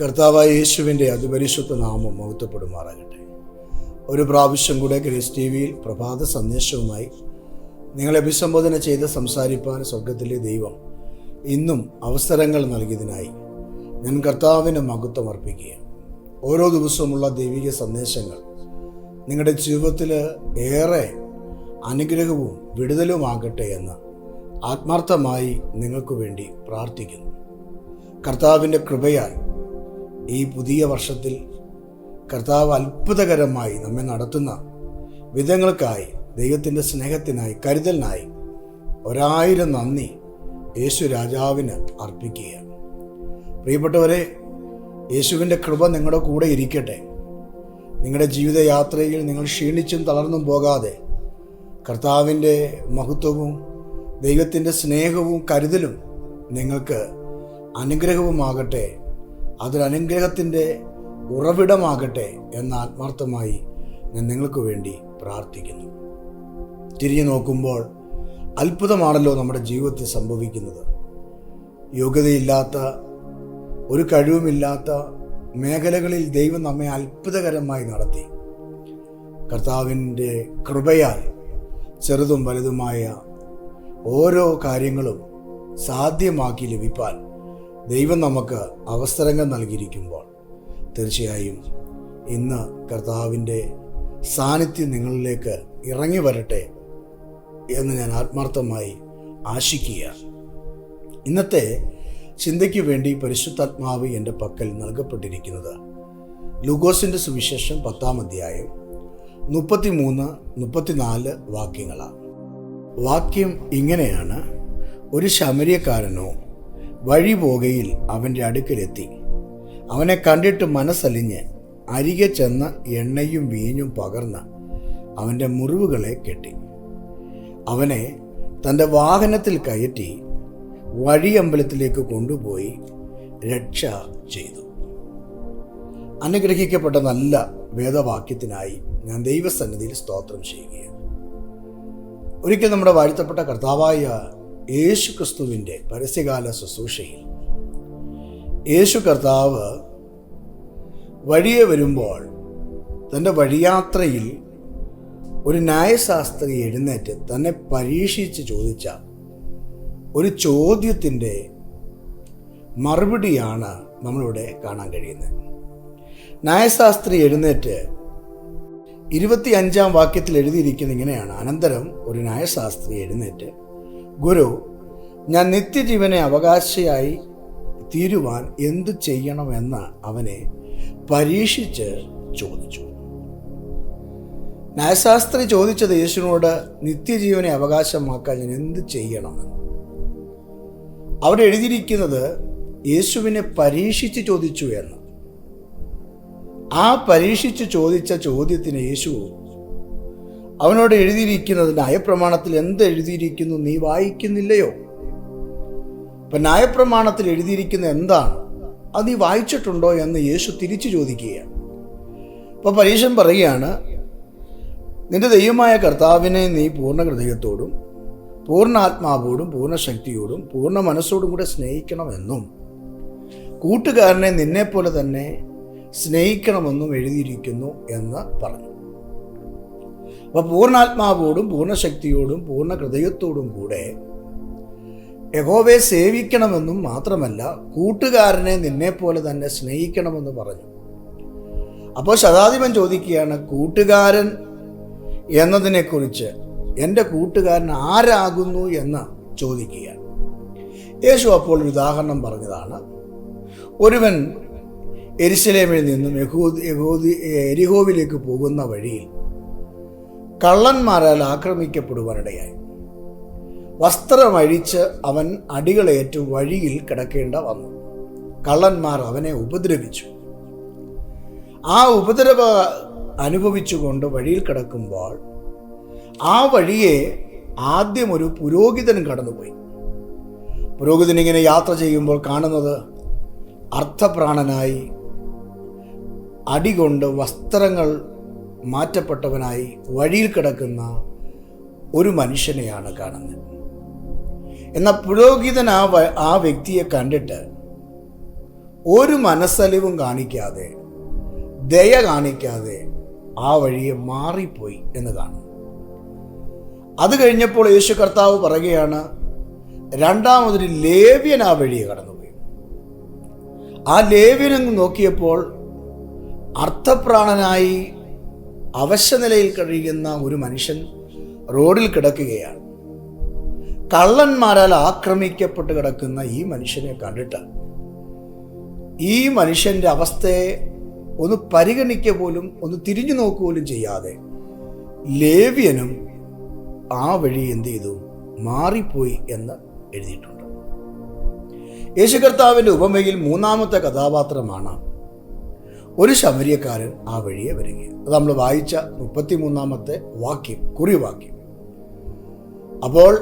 കർത്താവായ യേശുവിന്റെ അതിപരിശുദ്ധ നാമം മഹത്വപ്പെടുമാറാകട്ടെ. ഒരു പ്രാവശ്യം കൂടെ ഗ്രേസ് ടി വിയിൽ പ്രഭാത സന്ദേശവുമായി നിങ്ങളെ അഭിസംബോധന ചെയ്ത് സംസാരിപ്പാൻ സ്വർഗത്തിലെ ദൈവം ഇന്നും അവസരങ്ങൾ നൽകിയതിനായി ഞാൻ കർത്താവിന് മഹത്വം അർപ്പിക്കുക ഓരോ ദിവസവുമുള്ള ദൈവിക സന്ദേശങ്ങൾ നിങ്ങളുടെ ജീവിതത്തിൽ ഏറെ അനുഗ്രഹവും വിടുതലുമാകട്ടെ എന്ന് ആത്മാർത്ഥമായി നിങ്ങൾക്ക് വേണ്ടി പ്രാർത്ഥിക്കുന്നു. കർത്താവിന്റെ കൃപയാൽ ഈ പുതിയ വർഷത്തിൽ കർത്താവ് അത്ഭുതകരമായി നമ്മെ നടത്തുന്ന വിധങ്ങൾക്കായി ദൈവത്തിന്റെ സ്നേഹത്തിനായി കരുതലിനായി ഒരായിരം നന്ദി യേശു രാജാവിന് അർപ്പിക്കുക പ്രിയപ്പെട്ടവരെ യേശുവിന്റെ കൃപ നിങ്ങളുടെ കൂടെ ഇരിക്കട്ടെ. നിങ്ങളുടെ ജീവിതയാത്രയിൽ നിങ്ങൾ ക്ഷീണിച്ചും തളർന്നും പോകാതെ കർത്താവിന്റെ മഹത്വവും ദൈവത്തിന്റെ സ്നേഹവും കരുതലും നിങ്ങൾക്ക് അനുഗ്രഹവുമാകട്ടെ അതൊരു അനുഗ്രഹത്തിന്റെ ഉറവിടമാകട്ടെ എന്ന ആത്മാർത്ഥമായി ഞാൻ നിങ്ങൾക്ക് വേണ്ടി പ്രാർത്ഥിക്കുന്നു. തിരിഞ്ഞു നോക്കുമ്പോൾ അത്ഭുതമാണല്ലോ നമ്മുടെ ജീവിതത്തിൽ സംഭവിക്കുന്നത്. യോഗ്യതയില്ലാത്ത ഒരു കഴിവുമില്ലാത്ത മേഖലകളിൽ ദൈവം നമ്മെ അത്ഭുതകരമായി നടത്തി. കർത്താവിന്റെ കൃപയാൽ ചെറുതും വലുതുമായ ഓരോ കാര്യങ്ങളും സാധ്യമാക്കി ലഭിപ്പാൻ ദൈവം നമുക്ക് അവസരങ്ങൾ നൽകിയിരിക്കുമ്പോൾ തീർച്ചയായും ഇന്ന് കർത്താവിന്റെ സാന്നിധ്യം നിങ്ങളിലേക്ക് ഇറങ്ങി വരട്ടെ എന്ന് ഞാൻ ആത്മാർത്ഥമായി ആശിക്കുക ഇന്നത്തെ ചിന്തയ്ക്ക് വേണ്ടി പരിശുദ്ധാത്മാവ് എന്റെ പക്കൽ നൽകപ്പെട്ടിരിക്കുന്നത് ലൂഗോസിന്റെ സുവിശേഷം പത്താം അധ്യായം മുപ്പത്തിമൂന്ന് മുപ്പത്തിനാല് വാക്യങ്ങളാണ്. വാക്യം ഇങ്ങനെയാണ്. ഒരു ശമരിയക്കാരനോ വഴി പോകയിൽ അവന്റെ അടുക്കലെത്തി. അവനെ കണ്ടിട്ട് മനസ്സലിഞ്ഞ് അരികെ ചെന്ന് എണ്ണയും വീഞ്ഞും പകർന്ന് അവന്റെ മുറിവുകളെ കെട്ടി. അവനെ തന്റെ വാഹനത്തിൽ കയറ്റി വഴിയമ്പലത്തിലേക്ക് കൊണ്ടുപോയി രക്ഷ ചെയ്തു. അനുഗ്രഹിക്കപ്പെട്ട നല്ല വേദവാക്യത്തിനായി ഞാൻ ദൈവസന്നിധിയിൽ സ്തോത്രം ചെയ്യുകയാണ്. ഒരിക്കൽ നമ്മുടെ വാഴ്ത്തപ്പെട്ട കർത്താവായ യേശു ക്രിസ്തുവിന്റെ പരസ്യകാല ശുശ്രൂഷയിൽ. യേശു കർത്താവ് വഴിയെ വരുമ്പോൾ തന്റെ വഴിയാത്രയിൽ ഒരു ന്യായശാസ്ത്രി എഴുന്നേറ്റ് തന്നെ പരീക്ഷിച്ച് ചോദിച്ച ഒരു ചോദ്യത്തിന്റെ മറുപടിയാണ് നമ്മളിവിടെ കാണാൻ കഴിയുന്നത്. ന്യായശാസ്ത്രി എഴുന്നേറ്റ് ഇരുപത്തി അഞ്ചാം വാക്യത്തിൽ എഴുതിയിരിക്കുന്ന ഇങ്ങനെയാണ്. അനന്തരം ഒരു ന്യായശാസ്ത്രി എഴുന്നേറ്റ് ഗുരു ഞാൻ നിത്യജീവനെ അവകാശിയായി തീരുവാൻ എന്തു ചെയ്യണമെന്ന് അവനെ പരീക്ഷിച്ച് ചോദിച്ചു. ന്യായശാസ്ത്രി ചോദിച്ചത് യേശുവിനോട് നിത്യജീവനെ അവകാശമാക്കാൻ ഞാൻ എന്ത് ചെയ്യണമെന്ന്? അവിടെ എഴുതിയിരിക്കുന്നത് യേശുവിനെ പരീക്ഷിച്ച് ചോദിച്ചു എന്ന്. ആ പരീക്ഷിച്ച് ചോദിച്ച ചോദ്യത്തിന് യേശു അവനോട് എഴുതിയിരിക്കുന്നത് ന്യായപ്രമാണത്തിൽ എന്ത് എഴുതിയിരിക്കുന്നു നീ വായിക്കുന്നില്ലയോ? ഇപ്പം ന്യായപ്രമാണത്തിൽ എഴുതിയിരിക്കുന്ന എന്താണ്? അത് നീ വായിച്ചിട്ടുണ്ടോ എന്ന് യേശു തിരിച്ചു ചോദിക്കുകയാണ്. അപ്പോൾ പരീക്ഷൻ പറയുകയാണ് നിന്റെ ദൈവമായ കർത്താവിനെ നീ പൂർണ ഹൃദയത്തോടും പൂർണ ആത്മാവോടും പൂർണ ശക്തിയോടും പൂർണ മനസ്സോടും കൂടെ സ്നേഹിക്കണമെന്നും കൂട്ടുകാരനെ നിന്നെപ്പോലെ തന്നെ സ്നേഹിക്കണമെന്നും എഴുതിയിരിക്കുന്നു എന്ന് പറഞ്ഞു. അപ്പോൾ പൂർണാത്മാവോടും പൂർണശക്തിയോടും പൂർണ ഹൃദയത്തോടും കൂടെ യഹോവയെ സേവിക്കണമെന്നും മാത്രമല്ല കൂട്ടുകാരനെ നിന്നെപ്പോലെ തന്നെ സ്നേഹിക്കണമെന്ന് പറഞ്ഞു. അപ്പോൾ ശതാധിപൻ ചോദിക്കുകയാണ് കൂട്ടുകാരൻ എന്നതിനെക്കുറിച്ച് എന്റെ കൂട്ടുകാരൻ ആരാകുന്നു എന്ന് ചോദിക്കുകയാണ്. യേശു അപ്പോൾ ഒരു ഉദാഹരണം പറഞ്ഞതാണ്. ഒരുവൻ എരിശലേമിൽ നിന്നും യഹൂദി യഹൂദി എരിഹോവിലേക്ക് പോകുന്ന വഴിയിൽ കള്ളന്മാരാൽ ആക്രമിക്കപ്പെടുവാനിടയായി. വസ്ത്രമഴിച്ച് അവൻ അടികളേറ്റു വഴിയിൽ കിടക്കേണ്ട വന്നു. കള്ളന്മാർ അവനെ ഉപദ്രവിച്ചു. ആ ഉപദ്രവ അനുഭവിച്ചുകൊണ്ട് വഴിയിൽ കിടക്കുമ്പോൾ ആ വഴിയെ ആദ്യം ഒരു പുരോഹിതൻ കടന്നുപോയി. പുരോഹിതൻ ഇങ്ങനെ യാത്ര ചെയ്യുമ്പോൾ കാണുന്നത് അർത്ഥപ്രാണനായി അടികൊണ്ട് വസ്ത്രങ്ങൾ മാറ്റപ്പെട്ടവനായി വഴിയിൽ കിടക്കുന്ന ഒരു മനുഷ്യനെയാണ് കാണുന്നത്. എന്നാൽ പുരോഹിതൻ ആ ആ വ്യക്തിയെ കണ്ടിട്ട് ഒരു മനസ്സലിവും കാണിക്കാതെ ദയ കാണിക്കാതെ ആ വഴിയെ മാറിപ്പോയി എന്ന് കാണും അത് കഴിഞ്ഞപ്പോൾ യേശു കർത്താവ് പറയുകയാണ് രണ്ടാമതൊരു ലേവ്യൻ ആ വഴിയെ കടന്നുപോയി. ആ ലേവ്യനങ്ങ് നോക്കിയപ്പോൾ അർത്ഥപ്രാണനായി അവശനിലയിൽ കഴിയുന്ന ഒരു മനുഷ്യൻ റോഡിൽ കിടക്കുകയാണ്. കള്ളന്മാരാൽ ആക്രമിക്കപ്പെട്ട് കിടക്കുന്ന ഈ മനുഷ്യനെ കണ്ടിട്ട് ഈ മനുഷ്യന്റെ അവസ്ഥയെ ഒന്ന് പരിഗണിക്കുക പോലും ഒന്ന് തിരിഞ്ഞു നോക്കുക പോലും ചെയ്യാതെ ലേവ്യനും ആ വഴി എന്ത് ചെയ്തു? മാറിപ്പോയി എന്ന് എഴുതിയിട്ടുണ്ട്. യേശു കർത്താവിന്റെ ഉപമയിൽ മൂന്നാമത്തെ കഥാപാത്രമാണ് ഒരു ശമരിയക്കാരൻ ആ വഴിയെ വരികയാണ്. അത് നമ്മൾ വായിച്ച മുപ്പത്തിമൂന്നാമത്തെ വാക്യം കുറിവാക്യം. അപ്പോൾ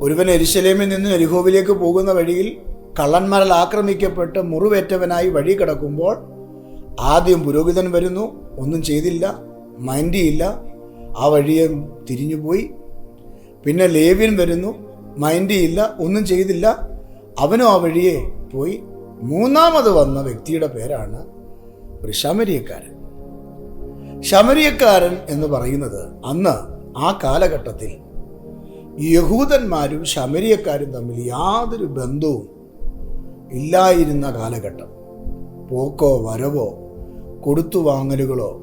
ഒരുവൻ എരിശലേമിൽ നിന്ന് എരിഹോവിലേക്ക് പോകുന്ന വഴിയിൽ കള്ളന്മാരാൽ ആക്രമിക്കപ്പെട്ട് മുറിവേറ്റവനായി വഴി കിടക്കുമ്പോൾ ആദ്യം പുരോഹിതൻ വരുന്നു ഒന്നും ചെയ്തില്ല മൈൻഡിയില്ല ആ വഴിയെ തിരിഞ്ഞുപോയി പിന്നെ ലേവ്യൻ വരുന്നു മൈൻഡിയില്ല ഒന്നും ചെയ്തില്ല. അവനും ആ വഴിയെ പോയി. മൂന്നാമത് വന്ന വ്യക്തിയുടെ പേരാണ് ഒരു ശമരിയക്കാരൻ. ശമരിയക്കാരൻ എന്ന് പറയുന്നത് അന്ന് ആ കാലഘട്ടത്തിൽ യഹൂദന്മാരും ശമരിയക്കാരും തമ്മിൽ യാതൊരു ബന്ധവും ഇല്ലായിരുന്ന കാലഘട്ടം. പോക്കോ വരവോ കൊടുത്തു വാങ്ങലുകളോ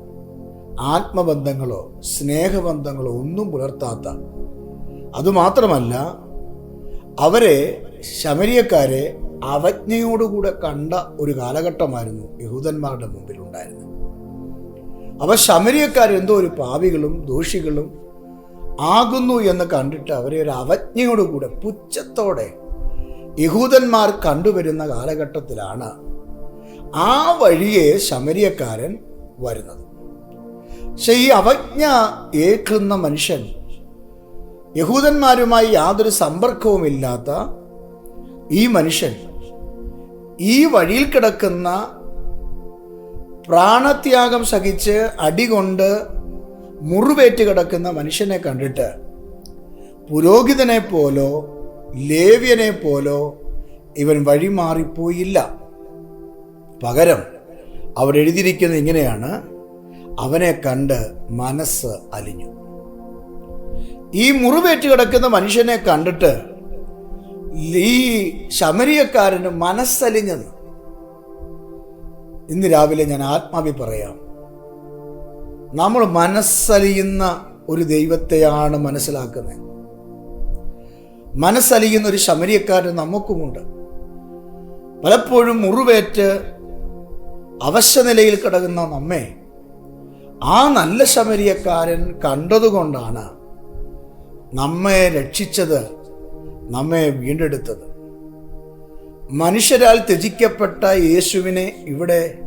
ആത്മബന്ധങ്ങളോ സ്നേഹബന്ധങ്ങളോ ഒന്നും പുലർത്താത്ത. അതുമാത്രമല്ല അവരെ ശമരിയക്കാരെ അവജ്ഞയോടുകൂടെ കണ്ട ഒരു കാലഘട്ടമായിരുന്നു യഹൂദന്മാരുടെ മുമ്പിൽ ഉണ്ടായിരുന്നത് അവ ശമരിയക്കാരെന്തോ ഒരു പാവികളും ദോഷികളും ആകുന്നു എന്ന് കണ്ടിട്ട് അവരെ ഒരു അവജ്ഞയോടുകൂടെ പുച്ഛത്തോടെ യഹൂദന്മാർ കണ്ടുവരുന്ന കാലഘട്ടത്തിലാണ് ആ വഴിയെ ശമരിയക്കാരൻ വരുന്നത്. പക്ഷെ ഈ അവജ്ഞ ഏൽക്കുന്ന മനുഷ്യൻ യഹൂദന്മാരുമായി യാതൊരു സമ്പർക്കവുമില്ലാത്ത ഈ മനുഷ്യൻ ഈ വഴിയിൽ കിടക്കുന്ന പ്രാണത്യാഗം സഹിച്ച് അടികൊണ്ട് മുറിവേറ്റ് കിടക്കുന്ന മനുഷ്യനെ കണ്ടിട്ട് പുരോഹിതനെ പോലോ ലേവ്യനെ പോലോ ഇവൻ വഴിമാറിപ്പോയില്ല. പകരം അവർ എഴുതിയിരിക്കുന്നത് ഇങ്ങനെയാണ്. അവനെ കണ്ട് മനസ്സ് അലിഞ്ഞു. ഈ മുറിവേറ്റ് കിടക്കുന്ന മനുഷ്യനെ കണ്ടിട്ട് ഈ ശമരിയക്കാരന് മനസ്സലിഞ്ഞത്. ഇന്ന് രാവിലെ ഞാൻ ആത്മാവി പറയാം. നമ്മൾ മനസ്സലിയുന്ന ഒരു ദൈവത്തെയാണ് മനസ്സിലാക്കുന്നത്. മനസ്സലിയുന്ന ഒരു ശമരിയക്കാരൻ നമുക്കുമുണ്ട്. പലപ്പോഴും മുറിവേറ്റ് അവശനിലയിൽ കിടക്കുന്ന നമ്മെ ആ നല്ല ശമരിയക്കാരൻ കണ്ടതുകൊണ്ടാണ് നമ്മെ രക്ഷിച്ചത് നമ്മെ വീണ്ടെടുത്തത്. മനുഷ്യരാൽ ത്യജിക്കപ്പെട്ട യേശുവിനെ ഇവിടെ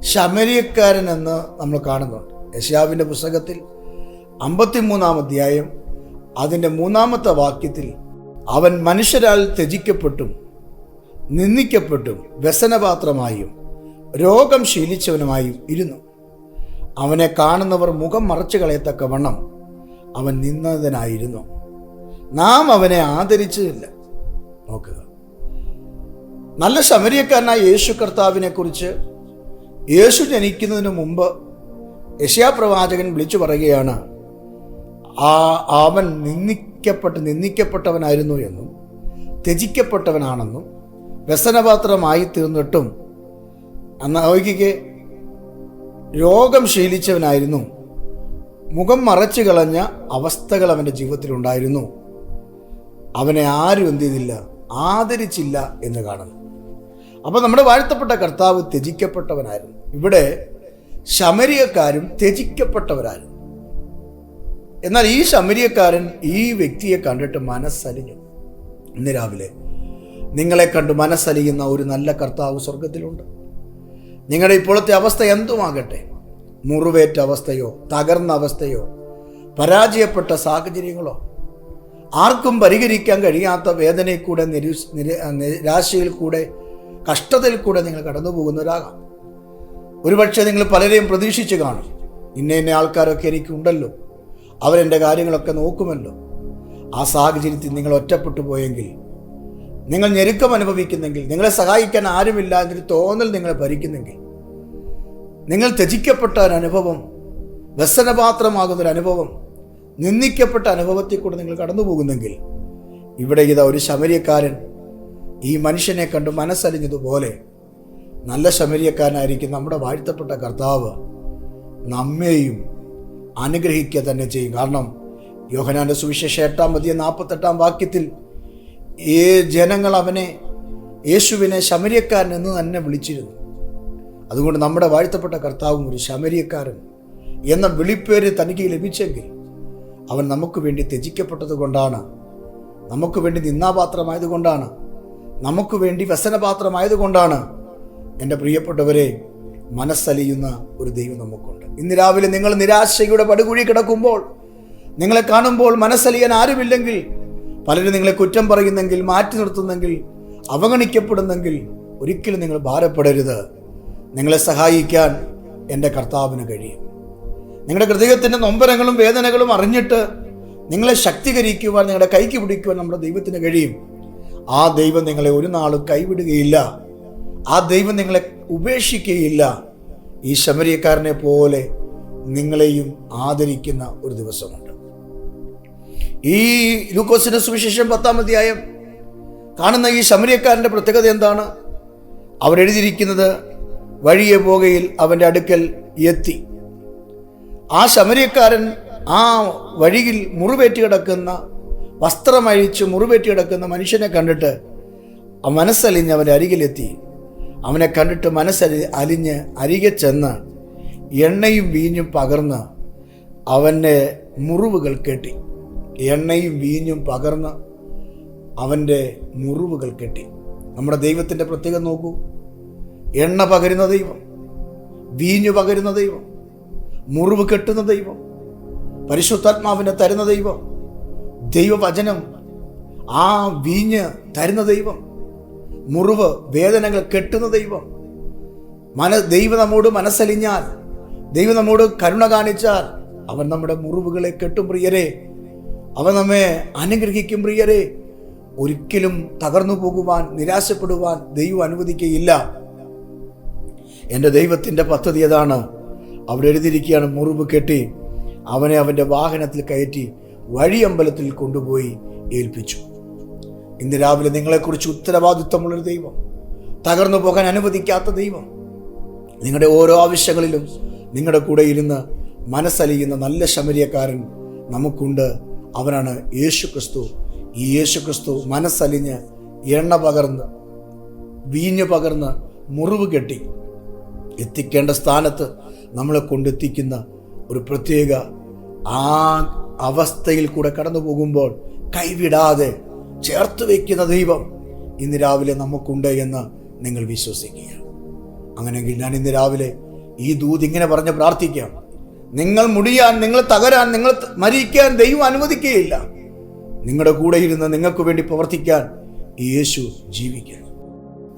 ശമരിയക്കാരൻ എന്ന് നമ്മൾ കാണുന്നുണ്ട്. യശാവിന്റെ പുസ്തകത്തിൽ അമ്പത്തിമൂന്നാം അധ്യായം അതിന്റെ മൂന്നാമത്തെ വാക്യത്തിൽ അവൻ മനുഷ്യരാൽ ത്യജിക്കപ്പെട്ടും നിന്ദിക്കപ്പെട്ടും വ്യസനപാത്രമായും രോഗം ശീലിച്ചവനുമായും ഇരുന്നു. അവനെ കാണുന്നവർ മുഖം മറച്ചു കളയത്തക്കവണ്ണം അവൻ നിന്നതിനായിരുന്നു. നാം അവനെ ആദരിച്ചതില്ല നോക്കുക. നല്ല ശമരിയക്കാരനായ യേശു കർത്താവിനെ കുറിച്ച് യേശു ജനിക്കുന്നതിന് മുമ്പ് യശയാപ്രവാചകൻ വിളിച്ചു പറയുകയാണ് ആ അവൻ നിന്ദിക്കപ്പെട്ട് നിന്ദിക്കപ്പെട്ടവനായിരുന്നു എന്നും ത്യജിക്കപ്പെട്ടവനാണെന്നും വ്യസനപാത്രമായി തീർന്നിട്ടും അന്ന് അവയ്ക്ക് രോഗം ശീലിച്ചവനായിരുന്നു മുഖം മറച്ചു കളഞ്ഞ അവസ്ഥകൾ അവന്റെ ജീവിതത്തിലുണ്ടായിരുന്നു. അവനെ ആരും എന്ത് ചെയ്തില്ല ആദരിച്ചില്ല എന്ന് കാണുന്നു. അപ്പോൾ നമ്മുടെ വാഴ്ത്തപ്പെട്ട കർത്താവ് ത്യജിക്കപ്പെട്ടവനായിരുന്നു. ഇവിടെ ശമരിയക്കാരും ത്യജിക്കപ്പെട്ടവരായിരുന്നു. എന്നാൽ ഈ ശമരിയക്കാരൻ ഈ വ്യക്തിയെ കണ്ടിട്ട് മനസ്സലിഞ്ഞു. ഇന്ന് രാവിലെ നിങ്ങളെ കണ്ട് മനസ്സലിയുന്ന ഒരു നല്ല കർത്താവ് സ്വർഗത്തിലുണ്ട് നിങ്ങളുടെ ഇപ്പോഴത്തെ അവസ്ഥ എന്തുമാകട്ടെ? മുറിവേറ്റ അവസ്ഥയോ തകർന്ന അവസ്ഥയോ പരാജയപ്പെട്ട സാഹചര്യങ്ങളോ ആർക്കും പരിഹരിക്കാൻ കഴിയാത്ത വേദനയിൽ കൂടെ നിരു നിര- നിരാശയിൽ കൂടെ കഷ്ടതയിൽ കൂടെ നിങ്ങൾ കടന്നു പോകുന്നവരാകാം. ഒരുപക്ഷെ നിങ്ങൾ പലരെയും പ്രതീക്ഷിച്ച് കാണും. ഇന്ന ഇന്ന ആൾക്കാരൊക്കെ എനിക്കുണ്ടല്ലോ. അവരെന്റെ കാര്യങ്ങളൊക്കെ നോക്കുമല്ലോ. ആ സാഹചര്യത്തിൽ നിങ്ങൾ ഒറ്റപ്പെട്ടു പോയെങ്കിൽ നിങ്ങൾ ഞെരുക്കം അനുഭവിക്കുന്നെങ്കിൽ നിങ്ങളെ സഹായിക്കാൻ ആരുമില്ല എന്നൊരു തോന്നൽ നിങ്ങളെ ഭരിക്കുന്നെങ്കിൽ നിങ്ങൾ ത്യജിക്കപ്പെട്ട ഒരു അനുഭവം വ്യസനപാത്രമാകുന്ന ഒരു അനുഭവം നിന്ദിക്കപ്പെട്ട അനുഭവത്തിൽ കൂടെ നിങ്ങൾ കടന്നു പോകുന്നെങ്കിൽ ഇവിടെ ഇതാ ഒരു ശമരിയക്കാരൻ ഈ മനുഷ്യനെ കണ്ട് മനസ്സലിഞ്ഞതുപോലെ നല്ല ശമരിയക്കാരനായിരിക്കും നമ്മുടെ വാഴ്ത്തപ്പെട്ട കർത്താവ്. നമ്മെയും അനുഗ്രഹിക്കുക തന്നെ ചെയ്യും. കാരണം യോഹനാന്റെ സുവിശേഷം എട്ടാം മതിയ നാൽപ്പത്തെട്ടാം വാക്യത്തിൽ ഏ ജനങ്ങൾ അവനെ യേശുവിനെ ശമരിയക്കാരൻ എന്ന് തന്നെ വിളിച്ചിരുന്നു. അതുകൊണ്ട് നമ്മുടെ വാഴ്ത്തപ്പെട്ട കർത്താവും ഒരു ശമരിയക്കാരൻ എന്ന വിളിപ്പേര് തനിക്ക് ലഭിച്ചെങ്കിൽ അവൻ നമുക്ക് വേണ്ടി ത്യജിക്കപ്പെട്ടതുകൊണ്ടാണ് നമുക്ക് വേണ്ടി നിന്നാപാത്രമായതുകൊണ്ടാണ് നമുക്ക് വേണ്ടി വ്യസനപാത്രമായതുകൊണ്ടാണ് എന്റെ പ്രിയപ്പെട്ടവരെ മനസ്സലിയുന്ന ഒരു ദൈവം നമുക്കുണ്ട്. ഇന്ന് രാവിലെ നിങ്ങൾ നിരാശയുടെ പടുകുഴി കിടക്കുമ്പോൾ നിങ്ങളെ കാണുമ്പോൾ മനസ്സലിയാൻ ആരുമില്ലെങ്കിൽ പലരും നിങ്ങളെ കുറ്റം പറയുന്നെങ്കിൽ മാറ്റി നിർത്തുന്നെങ്കിൽ അവഗണിക്കപ്പെടുന്നെങ്കിൽ ഒരിക്കലും നിങ്ങൾ ഭാരപ്പെടരുത്. നിങ്ങളെ സഹായിക്കാൻ എന്റെ കർത്താവിന് കഴിയും. നിങ്ങളുടെ ഹൃദയത്തിന്റെ നൊമ്പരങ്ങളും വേദനകളും അറിഞ്ഞിട്ട് നിങ്ങളെ ശക്തീകരിക്കുവാൻ നിങ്ങളുടെ കൈക്ക് പിടിക്കുവാൻ നമ്മുടെ ദൈവത്തിന് കഴിയും. ആ ദൈവം നിങ്ങളെ ഒരു നാളും കൈവിടുകയില്ല. ആ ദൈവം നിങ്ങളെ ഉപേക്ഷിക്കുകയില്ല. ഈ ശമരിയക്കാരനെ പോലെ നിങ്ങളെയും ആദരിക്കുന്ന ഒരു ദിവസമുണ്ട്. ഈ ലൂക്കോസിന്റെ സുവിശേഷം പത്താം അധ്യായം കാണുന്ന ഈ ശമരിയക്കാരന്റെ പ്രത്യേകത എന്താണ്? അവരെഴുതിയിരിക്കുന്നത് വഴിയെ പോകയിൽ അവന്റെ അടുക്കൽ എത്തി. ആ ശമരിയക്കാരൻ ആ വഴിയിൽ മുറിവേറ്റ് കിടക്കുന്ന വസ്ത്രമഴിച്ച് മുറിവേറ്റ് കിടക്കുന്ന മനുഷ്യനെ കണ്ടിട്ട് മനസ്സലിഞ്ഞ് അവന്റെ അരികിലെത്തി. അവനെ കണ്ടിട്ട് മനസ്സലി അലിഞ്ഞ് അരികെ ചെന്ന് എണ്ണയും വീഞ്ഞും പകർന്ന് അവന്റെ മുറിവുകൾ കെട്ടി. എണ്ണയും വീഞ്ഞും പകർന്ന് അവന്റെ മുറിവുകൾ കെട്ടി. നമ്മുടെ ദൈവത്തിന്റെ പ്രത്യേകം നോക്കൂ. എണ്ണ പകരുന്ന ദൈവം വീഞ്ഞു പകരുന്ന ദൈവം മുറിവ് കെട്ടുന്ന ദൈവം പരിശുദ്ധാത്മാവിനെ തരുന്ന ദൈവം ദൈവവചനം ആ വീഞ്ഞ് തരുന്ന ദൈവം മുറിവ് വേദനകൾ കെട്ടുന്ന ദൈവം. മന ദൈവം നമ്മോട് മനസ്സലിഞ്ഞാൽ ദൈവം നമ്മോട് കരുണ കാണിച്ചാൽ അവൻ നമ്മുടെ മുറിവുകളെ കെട്ടും പ്രിയരെ. അവൻ നമ്മെ അനുഗ്രഹിക്കും പ്രിയരെ. ഒരിക്കലും തകർന്നു പോകുവാൻ നിരാശപ്പെടുവാൻ ദൈവം അനുവദിക്കുകയില്ല എന്റെ ദൈവത്തിന്റെ പദ്ധതി അതാണ്. അവിടെ എഴുതിയിരിക്കുകയാണ് മുറിവ് കെട്ടി അവനെ അവന്റെ വാഹനത്തിൽ കയറ്റി വഴിയമ്പലത്തിൽ കൊണ്ടുപോയി ഏൽപ്പിച്ചു. ഇന്ന് രാവിലെ നിങ്ങളെക്കുറിച്ച് ഉത്തരവാദിത്വമുള്ളൊരു ദൈവം തകർന്നു പോകാൻ അനുവദിക്കാത്ത ദൈവം. നിങ്ങളുടെ ഓരോ ആവശ്യങ്ങളിലും നിങ്ങളുടെ കൂടെ ഇരുന്ന് മനസ്സലിയുന്ന നല്ല ശമരിയക്കാരൻ നമുക്കുണ്ട്. അവനാണ് യേശു ക്രിസ്തു. ഈ യേശു ക്രിസ്തു മനസ്സലിഞ്ഞ് എണ്ണ പകർന്ന് വീഞ്ഞു പകർന്ന് മുറിവ് കെട്ടി എത്തിക്കേണ്ട സ്ഥാനത്ത് നമ്മളെ കൊണ്ടെത്തിക്കുന്ന ഒരു പ്രത്യേക ആ അവസ്ഥയിൽ കൂടെ കടന്നു പോകുമ്പോൾ കൈവിടാതെ ചേർത്ത് വയ്ക്കുന്ന ദൈവം ഇന്ന് രാവിലെ നമുക്കുണ്ട് എന്ന് നിങ്ങൾ വിശ്വസിക്കുക. അങ്ങനെയെങ്കിൽ ഞാൻ ഇന്ന് രാവിലെ ഈ ദൂത് ഇങ്ങനെ പറഞ്ഞ് പ്രാർത്ഥിക്കാം. നിങ്ങൾ മുടിയാൻ നിങ്ങൾ തകരാൻ നിങ്ങൾ മരിക്കാൻ ദൈവം അനുവദിക്കുകയില്ല. നിങ്ങളുടെ കൂടെ ഇരുന്ന് നിങ്ങൾക്ക് വേണ്ടി പ്രവർത്തിക്കാൻ യേശു ജീവിക്കണം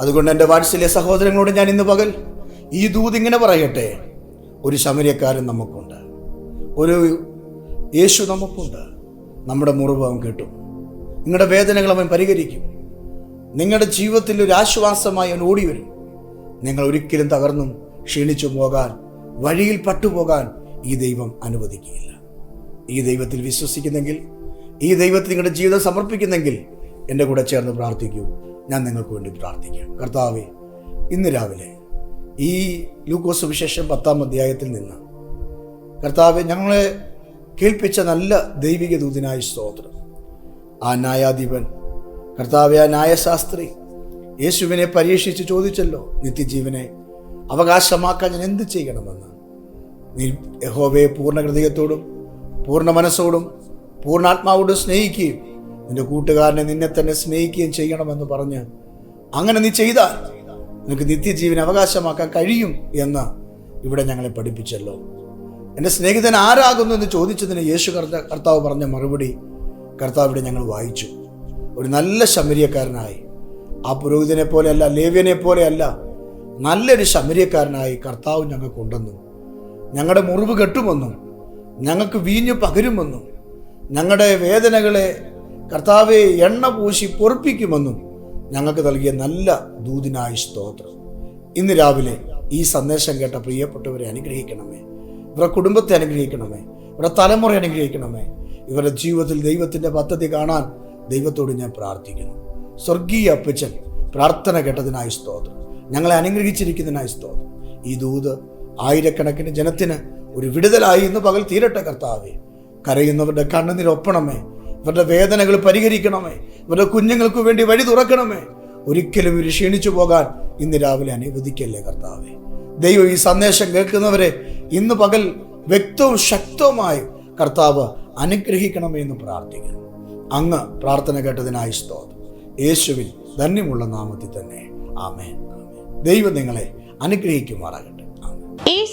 അതുകൊണ്ട് എന്റെ വാത്സല്യ സഹോദരങ്ങളോട് ഞാൻ ഇന്ന് പകൽ ഈ ദൂത് ഇങ്ങനെ പറയട്ടെ. ഒരു ശമരിയക്കാരൻ നമുക്കുണ്ട്. ഒരു യേശു നമുക്കുണ്ട്. നമ്മുടെ മുറിവ് അവൻ കേട്ടു. നിങ്ങളുടെ വേദനകൾ അവൻ പരിഹരിക്കും. നിങ്ങളുടെ ജീവിതത്തിൽ ഒരു ആശ്വാസമായി അവൻ ഓടി വരും. നിങ്ങൾ ഒരിക്കലും തകർന്നും ക്ഷീണിച്ചു പോകാൻ വഴിയിൽ പട്ടുപോകാൻ ഈ ദൈവം അനുവദിക്കുകയില്ല. ഈ ദൈവത്തിൽ വിശ്വസിക്കുന്നെങ്കിൽ ഈ ദൈവത്തിൽ നിങ്ങളുടെ ജീവിതം സമർപ്പിക്കുന്നെങ്കിൽ എന്റെ കൂടെ ചേർന്ന് പ്രാർത്ഥിക്കൂ. ഞാൻ നിങ്ങൾക്ക് വേണ്ടി പ്രാർത്ഥിക്കാം. കർത്താവെ ഇന്ന് രാവിലെ ഈ ലൂക്കോസ് സുവിശേഷം പത്താം അധ്യായത്തിൽ നിന്ന്. കർത്താവ് ഞങ്ങളെ കേൾപ്പിച്ച നല്ല ദൈവിക ദൂതിനായി സ്തോത്രം. ആ ന്യായാധിപൻ കർത്താവ് ആ ന്യായശാസ്ത്രി യേശുവിനെ പരീക്ഷിച്ച് ചോദിച്ചല്ലോ നിത്യജീവനെ അവകാശമാക്കാൻ ഞാൻ എന്ത് ചെയ്യണമെന്ന്. നീ യഹോവയെ പൂർണ ഹൃദയത്തോടും പൂർണ മനസ്സോടും പൂർണാത്മാവോടും സ്നേഹിക്കുകയും നിന്റെ കൂട്ടുകാരനെ നിന്നെ തന്നെ സ്നേഹിക്കുകയും ചെയ്യണമെന്ന് പറഞ്ഞ് അങ്ങനെ നീ ചെയ്താൽ നിനക്ക് നിത്യജീവൻ അവകാശമാക്കാൻ കഴിയും എന്ന് ഇവിടെ ഞങ്ങളെ പഠിപ്പിച്ചല്ലോ. എന്റെ സ്നേഹിതൻ ആരാകുന്നു എന്ന് ചോദിച്ചതിന് യേശു കർത്ത കർത്താവ് പറഞ്ഞ മറുപടി കർത്താവ് ഇവിടെ ഞങ്ങൾ വായിച്ചു. ഒരു നല്ല ശമരിയക്കാരനായി ആ പുരോഹിതനെ പോലെയല്ല ലേവ്യനെ പോലെയല്ല നല്ലൊരു ശമരിയക്കാരനായി കർത്താവ് ഞങ്ങൾക്ക് ഉണ്ടെന്നും ഞങ്ങളുടെ മുറിവ് കെട്ടുമെന്നും ഞങ്ങൾക്ക് വീഞ്ഞു പകരുമെന്നും ഞങ്ങളുടെ വേദനകളെ കർത്താവെ എണ്ണ പൂശി പൊറപ്പിക്കുമെന്നും ഞങ്ങൾക്ക് നൽകിയ നല്ല ദൂതിനായ സ്തോത്രം. ഇന്ന് രാവിലെ ഈ സന്ദേശം കേട്ട പ്രിയപ്പെട്ടവരെ അനുഗ്രഹിക്കണമേ. ഇവരുടെ കുടുംബത്തെ അനുഗ്രഹിക്കണമേ. ഇവരുടെ തലമുറ അനുഗ്രഹിക്കണമേ. ഇവരുടെ ജീവിതത്തിൽ ദൈവത്തിന്റെ പദ്ധതി കാണാൻ ദൈവത്തോട് ഞാൻ പ്രാർത്ഥിക്കുന്നു. സ്വർഗീയ അപ്പച്ചൻ പ്രാർത്ഥന കേട്ടതിനായി സ്തോത്രം. ഞങ്ങളെ അനുഗ്രഹിച്ചിരിക്കുന്നതിനായി സ്തോത്രം. ഈ ദൂത് ആയിരക്കണക്കിന് ജനത്തിന് ഒരു വിടുതലായി ഇന്ന് പകൽ തീരട്ടെ കർത്താവേ. കരയുന്നവരുടെ കണ്ണുനീരൊപ്പണമേ ഇവരുടെ വേദനകൾ പരിഹരിക്കണമേ. ഇവരുടെ കുഞ്ഞുങ്ങൾക്ക് വേണ്ടി വഴി തുറക്കണമേ. ഒരിക്കലും ഇവർ ക്ഷീണിച്ചു പോകാൻ ഇന്ന് രാവിലെ അനുവദിക്കല്ലേ കർത്താവെ. ദൈവം ഈ സന്ദേശം കേൾക്കുന്നവരെ ഇന്ന് പകൽ വ്യക്തവും ശക്തവുമായി കർത്താവ് അനുഗ്രഹിക്കണമേ എന്ന് പ്രാർത്ഥിക്കുന്നു. അങ്ങ് പ്രാർത്ഥന കേട്ടതിനായി സ്തോത്രം. യേശുവിൽ ധന്യമുള്ള നാമത്തിൽ തന്നെ. ആമേൻ. ദൈവം നിങ്ങളെ അനുഗ്രഹിക്കുമാറാകട്ടെ.